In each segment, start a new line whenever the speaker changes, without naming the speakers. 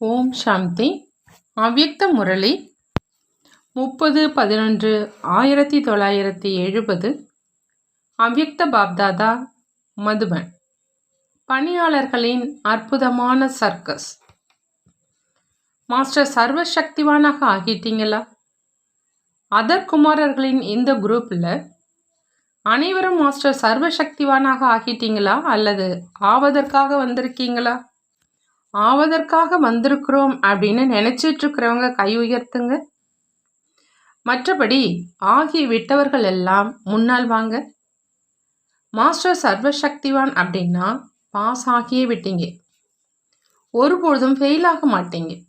ஓம் சாந்தி. அவ்யக்த முரளி. முப்பது பதினொன்று ஆயிரத்தி தொள்ளாயிரத்தி எழுபது. அவ்யக்த பாப்தாதா மதுபன். பணியாளர்களின் அற்புதமான சர்க்கஸ். மாஸ்டர் சர்வசக்திவானாக ஆகிட்டீங்களா? அதர் குமாரர்களின் இந்த குரூப்பில் அனைவரும் மாஸ்டர் சர்வசக்திவானாக ஆகிட்டீங்களா? அல்லது ஆவதற்காக வந்திருக்கீங்களா? ஆவதற்காக வந்திருக்கிறோம் அப்படின்னு நினைச்சிட்டு இருக்கிறவங்க கை உயர்த்துங்க. மற்றபடி ஆகி விட்டவர்கள் எல்லாம் முன்னால் வாங்க. மாஸ்டர் சர்வசக்திவான் அப்படின்னா பாஸ் ஆகியே விட்டீங்க. ஒருபொழுதும் ஃபெயில் ஆக மாட்டீங்க.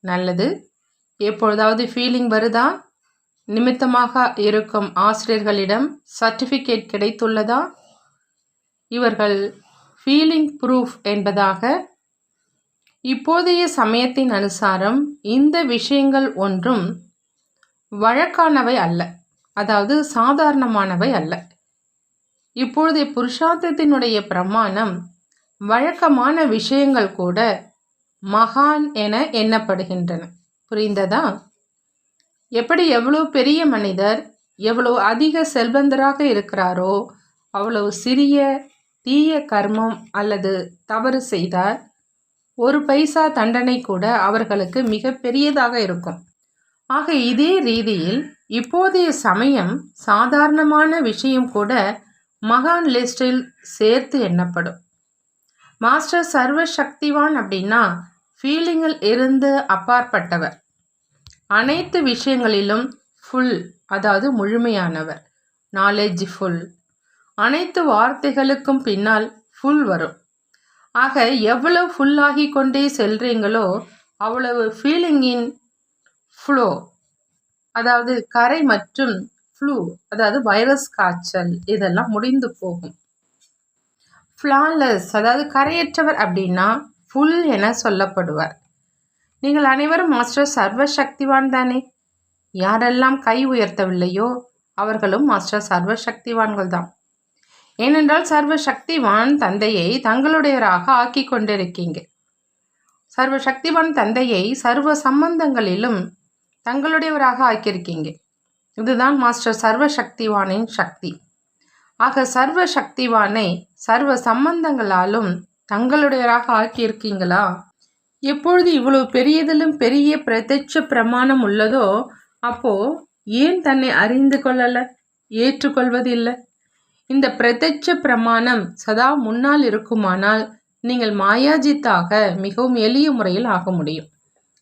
நல்லது. எப்பொழுதாவது ஃபீலிங் வருதா? நிமித்தமாக இருக்கும் ஆசிரியர்களிடம் சர்டிஃபிகேட் கிடைத்துள்ளதா? இவர்கள் ஃபீலிங் ப்ரூஃப் என்பதாக இப்போதைய சமயத்தின் அனுசாரம் இந்த விஷயங்கள் ஒன்றும் வழக்கானவை அல்ல. அதாவது சாதாரணமானவை அல்ல. இப்பொழுதைய புருஷார்த்தத்தினுடைய பிரமாணம் வழக்கமான விஷயங்கள் கூட மகான் என எண்ணப்படுகின்றன. புரிந்ததா? எப்படி எவ்வளோ பெரிய மனிதர் எவ்வளோ அதிக செல்வந்தராக இருக்கிறாரோ அவ்வளவு சிறிய தீய கர்மம் அல்லது தவறு செய்தார் ஒரு பைசா தண்டனை கூட அவர்களுக்கு மிக பெரியதாக இருக்கும். ஆக இதே ரீதியில் இப்போதைய சமயம் சாதாரணமான விஷயம் கூட மகான் லிஸ்டில் சேர்த்து எண்ணப்படும். மாஸ்டர் சர்வ சக்திவான் அப்படின்னா ஃபீலிங்கில் இருந்து அப்பாற்பட்டவர். அனைத்து விஷயங்களிலும் ஃபுல் அதாவது முழுமையானவர். நாலேஜ் ஃபுல் அனைத்து வார்த்தைகளுக்கும் பின்னால் ஃபுல் வரும். ஆக எவ்வளவு ஃபுல்லாகி கொண்டே செல்றீங்களோ அவ்வளவு ஃபீலிங்கின் ஃப்ளோ அதாவது கரை மற்றும் ஃப்ளூ அதாவது வைரஸ் காய்ச்சல் இதெல்லாம் முடிந்து போகும். ஃப்ளாலெஸ் அதாவது கரையற்றவர் அப்படின்னா ஃபுல் என சொல்லப்படுவார். நீங்கள் அனைவரும் மாஸ்டர் சர்வ சக்திவான் தானே யாரெல்லாம் கை உயர்த்தவில்லையோ அவர்களும் மாஸ்டர் சர்வ சக்திவான்கள் தான் ஏனென்றால் சர்வ சக்திவான் தந்தையை தங்களுடையராக ஆக்கி கொண்டிருக்கீங்க. சர்வ சக்திவான் தந்தையை சர்வ சம்பந்தங்களிலும் தங்களுடையவராக ஆக்கியிருக்கீங்க. இதுதான் மாஸ்டர் சர்வ சக்திவானின் சக்தி. ஆக சர்வ சக்திவானை சர்வ சம்பந்தங்களாலும் தங்களுடையராக ஆக்கியிருக்கீங்களா? எப்பொழுது இவ்வளவு பெரியதிலும் பெரிய பிரத்யட்ச பிரமாணம் உள்ளதோ அப்போ ஏன் தன்னை அறிந்து கொள்ளல ஏற்றுக்கொள்வது இல்லை இந்த பிரத்யட்ச பிரமாணம் சதா முன்னால் இருக்குமானால் நீங்கள் மாயாஜித்தாக மிகவும் எளிய முறையில் ஆக முடியும்.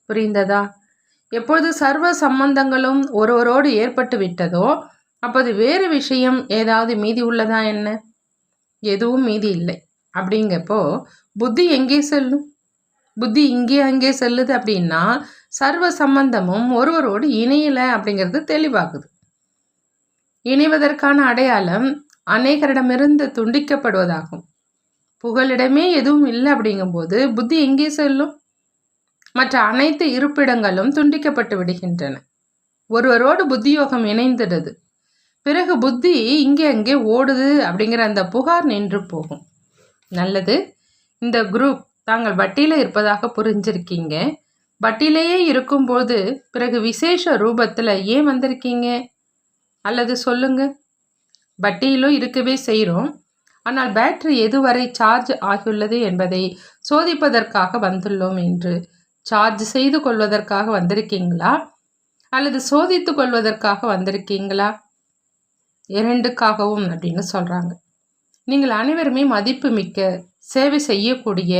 புரிந்ததா? எப்பொழுது சர்வ சம்பந்தங்களும் ஒருவரோடு ஏற்பட்டு விட்டதோ அப்போது வேறு விஷயம் ஏதாவது மீதி உள்ளதா என்ன? எதுவும் மீதி இல்லை. அப்படிங்கப்போ புத்தி எங்கே செல்லும்? புத்தி இங்கே அங்கே செல்லுது அப்படின்னா சர்வ சம்பந்தமும் ஒருவரோடு இணையலை அப்படிங்கிறது தெளிவாகுது. இணைவதற்கான அடையாளம் அநேகரிடமிருந்து துண்டிக்கப்படுவதாகும். புகலிடமே எதுவும் இல்லை அப்படிங்கும்போது புத்தி எங்கே செல்லும்? மற்ற அனைத்து இருப்பிடங்களும் துண்டிக்கப்பட்டு விடுகின்றன. ஒருவரோடு புத்தியோகம் இணைந்துடுது. பிறகு புத்தி இங்கே அங்கே ஓடுது அப்படிங்கிற அந்த புகார் நின்று போகும். நல்லது. இந்த குரூப் தாங்கள் வட்டியில் இருப்பதாக புரிஞ்சிருக்கீங்க. வட்டிலேயே இருக்கும்போது பிறகு விசேஷ ரூபத்தில் ஏன் வந்திருக்கீங்க? அல்லது சொல்லுங்கள் வட்டியிலும் இருக்கவே செய்கிறோம். ஆனால் பேட்டரி எதுவரை சார்ஜ் ஆகியுள்ளது என்பதை சோதிப்பதற்காக வந்துள்ளோம் என்று சார்ஜ் செய்து கொள்வதற்காக வந்திருக்கீங்களா? அல்லது சோதித்து கொள்வதற்காக வந்திருக்கீங்களா? இரண்டுக்காகவும் அப்படின்னு சொல்கிறாங்க நீங்கள் அனைவருமே மதிப்பு மிக்க சேவை செய்யக்கூடிய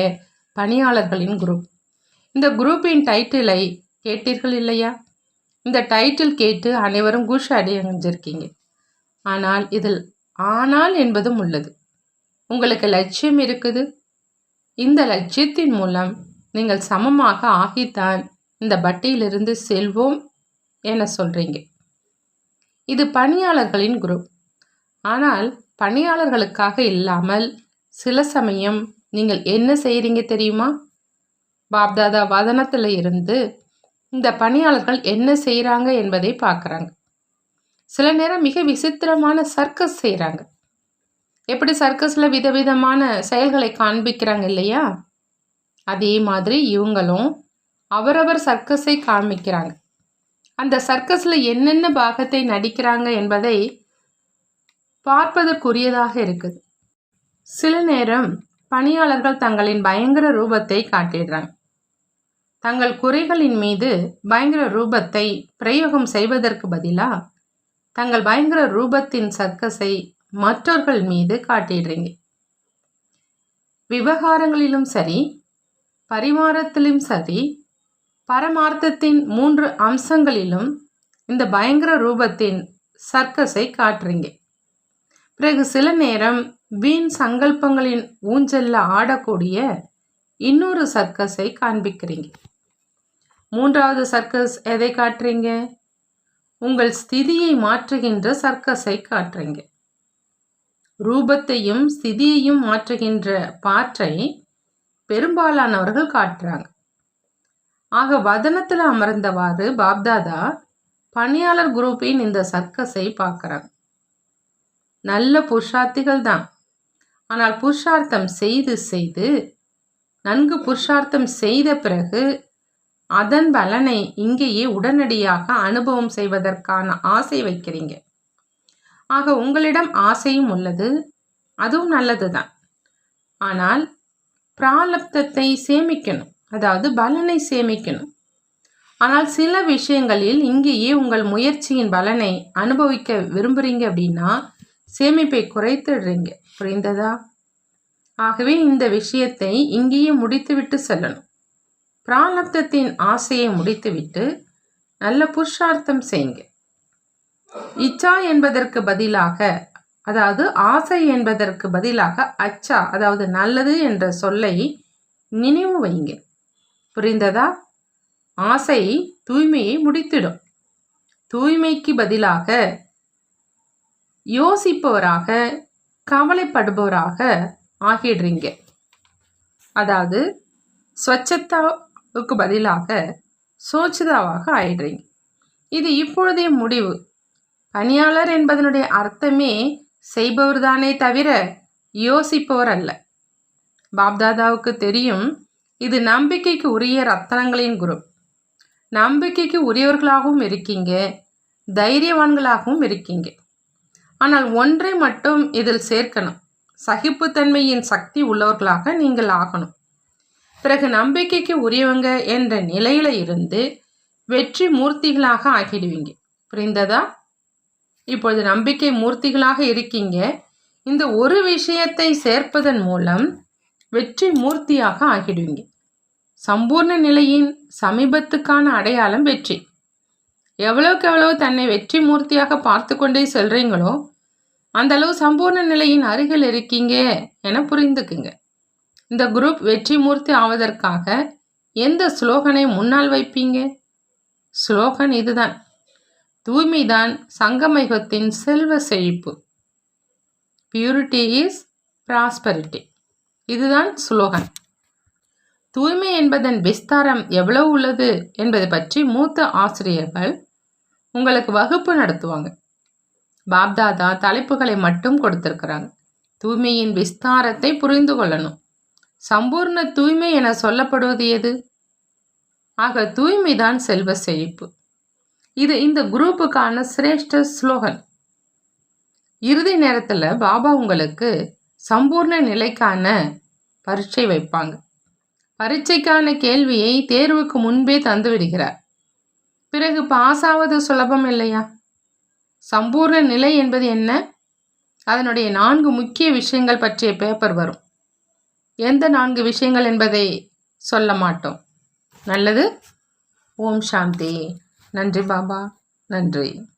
பணியாளர்களின் குரூப் இந்த குரூப்பின் டைட்டிலை கேட்டீர்கள் இல்லையா? இந்த டைட்டில் கேட்டு அனைவரும் குஷ் அடைஞ்சிருக்கீங்க. ஆனால் இதில் ஆனால் என்பதும் உள்ளது. உங்களுக்கு லட்சியம் இருக்குது. இந்த லட்சியத்தின் மூலம் நீங்கள் சமமாக ஆகித்தான் இந்த பட்டியிலிருந்து செல்வோம் என சொல்கிறீங்க இது பணியாளர்களின் குரூப். ஆனால் பணியாளர்களுக்காக இல்லாமல் சில சமயம் நீங்கள் என்ன செய்கிறீங்க தெரியுமா? பாப்தாதா வதனத்தில் இருந்து இந்த பணியாளர்கள் என்ன செய்கிறாங்க என்பதை பார்க்குறாங்க. சில நேரம் மிக விசித்திரமான சர்க்கஸ் செய்கிறாங்க எப்படி சர்க்கஸில் விதவிதமான செயல்களை காண்பிக்கிறாங்க இல்லையா? அதே மாதிரி இவங்களும் அவரவர் சர்க்கஸை காமிக்கிறாங்க அந்த சர்க்கஸில் என்னென்ன பாகத்தை நடிக்கிறாங்க என்பதை பார்ப்பதற்குரியதாக இருக்குது. சில நேரம் பணியாளர்கள் தங்களின் பயங்கர ரூபத்தை காட்டிடுறாங்க. தங்கள் குறைகளின் மீது பயங்கர ரூபத்தை பிரயோகம் செய்வதற்கு பதிலாக தங்கள் பயங்கர ரூபத்தின் சர்க்கஸை மற்றவர்கள் மீது காட்டிடுறீங்க. விவகாரங்களிலும் சரி பரிமாறத்திலும் சரி பரமார்த்தத்தின் மூன்று அம்சங்களிலும் இந்த பயங்கர ரூபத்தின் சர்க்கஸை காட்டுறீங்க. பிறகு சில நேரம் வீண் சங்கல்பங்களின் ஊஞ்சல்ல ஆடக்கூடிய இன்னொரு சர்க்கஸை காண்பிக்கிறீங்க. மூன்றாவது சர்க்கஸ் எதை காட்டுறீங்க? உங்கள் ஸ்திதியை மாற்றுகின்ற சர்க்கஸை காட்டுறீங்க. ரூபத்தையும் ஸ்திதியையும் மாற்றுகின்ற பாற்றை பெரும்பாலானவர்கள் காட்டுறாங்க. ஆக வதனத்தில் அமர்ந்தவாறு பாப்தாதா பணியாளர் குரூப்பின் இந்த சர்க்கஸை பார்க்குறாங்க. நல்ல புருஷார்த்திகள் தான். ஆனால் புருஷார்த்தம் செய்து செய்து நன்கு புருஷார்த்தம் செய்த பிறகு அதன் பலனை இங்கேயே உடனடியாக அனுபவம் செய்வதற்கான ஆசை வைக்கிறீங்க. ஆக உங்களிடம் ஆசையும் உள்ளது அதுவும் நல்லது தான் ஆனால் பிராலப்தத்தை சேமிக்கணும் அதாவது பலனை சேமிக்கணும். ஆனால் சில விஷயங்களில் இங்கேயே உங்கள் முயற்சியின் பலனை அனுபவிக்க விரும்புகிறீங்க அப்படின்னா சேமிப்பை குறைத்துடுறீங்க. புரிந்ததா? ஆகவே இந்த விஷயத்தை இங்கேயே முடித்துவிட்டு செல்லணும். பிராலப்தத்தின் ஆசையை முடித்துவிட்டு நல்ல புருஷார்த்தம் செய்யுங்க. இச்சா என்பதற்கு பதிலாக அதாவது ஆசை என்பதற்கு பதிலாக அச்சா அதாவது நல்லது என்ற சொல்லை நினைவு வைங்க புரிந்ததா? ஆசை தூய்மையை முடித்திடும். தூய்மைக்கு பதிலாக யோசிப்பவராக கவலைப்படுபவராக ஆகிடுறீங்க. அதாவது ஸ்வச்சத்தா பதிலாக சோச்சிதாவாக ஆயிடுறீங்க இது இப்பொழுதே முடிவு. பணியாளர் என்பதனுடைய அர்த்தமே செய்பவர் தானே தவிர யோசிப்பவர் அல்ல பாப்தாதாவுக்கு தெரியும் இது நம்பிக்கைக்கு உரிய ரத்தனங்களின் குரூப். நம்பிக்கைக்கு உரியவர்களாகவும் இருக்கீங்க தைரியவான்களாகவும் இருக்கீங்க. ஆனால் ஒன்றை மட்டும் இதில் சேர்க்கணும். சகிப்புத்தன்மையின் சக்தி உள்ளவர்களாக நீங்கள் ஆகணும். பிறகு நம்பிக்கைக்கு உரியவங்க என்ற நிலையில இருந்து வெற்றி மூர்த்திகளாக ஆகிடுவீங்க. புரிந்ததா? இப்பொழுது நம்பிக்கை மூர்த்திகளாக இருக்கீங்க. இந்த ஒரு விஷயத்தை சேர்ப்பதன் மூலம் வெற்றி மூர்த்தியாக ஆகிடுவீங்க. சம்பூர்ண நிலையின் சமீபத்துக்கான அடையாளம் வெற்றி. எவ்வளவுக்கு எவ்வளவு தன்னை வெற்றி மூர்த்தியாக பார்த்து கொண்டே செல்றீங்களோ அந்த அளவு சம்பூர்ண நிலையின் அருகில் இருக்கீங்க என புரிந்துக்குங்க. இந்த குரூப் வெற்றி மூர்த்தி ஆவதற்காக எந்த ஸ்லோகனை முன்னால் வைப்பீங்க? ஸ்லோகன் இதுதான். தூய்மைதான் சங்கமயுகத்தின் செல்வ செழிப்பு. பியூரிட்டி இஸ் ப்ராஸ்பரிட்டி இதுதான் ஸ்லோகன் தூய்மை என்பதன் விஸ்தாரம் எவ்வளவு உள்ளது என்பதை பற்றி மூத்த ஆசிரியர்கள் உங்களுக்கு வகுப்பு நடத்துவாங்க. பாப்தாதா தலைப்புகளை மட்டும் கொடுத்திருக்கிறாங்க. தூய்மையின் விஸ்தாரத்தை புரிந்து கொள்ளணும். சம்பூர்ண தூய்மை என சொல்லப்படுவது எது? ஆக தூய்மைதான் செல்வ செழிப்பு. இது இந்த குரூப்புக்கான சிரேஷ்ட ஸ்லோகன். இறுதி நேரத்தில் பாபா உங்களுக்கு சம்பூர்ண நிலைக்கான பரீட்சை வைப்பாங்க. பரீட்சைக்கான கேள்வியை தேர்வுக்கு முன்பே தந்துவிடுகிறார் பிறகு பாஸ் ஆவது சுலபம் இல்லையா? சம்பூர்ண நிலை என்பது என்ன? அதனுடைய நான்கு முக்கிய விஷயங்கள் பற்றிய பேப்பர் வரும். எந்த நான்கு விஷயங்கள் என்பதை சொல்ல மாட்டோம். நல்லது? ஓம் சாந்தி. நன்றி பாபா. நன்றி.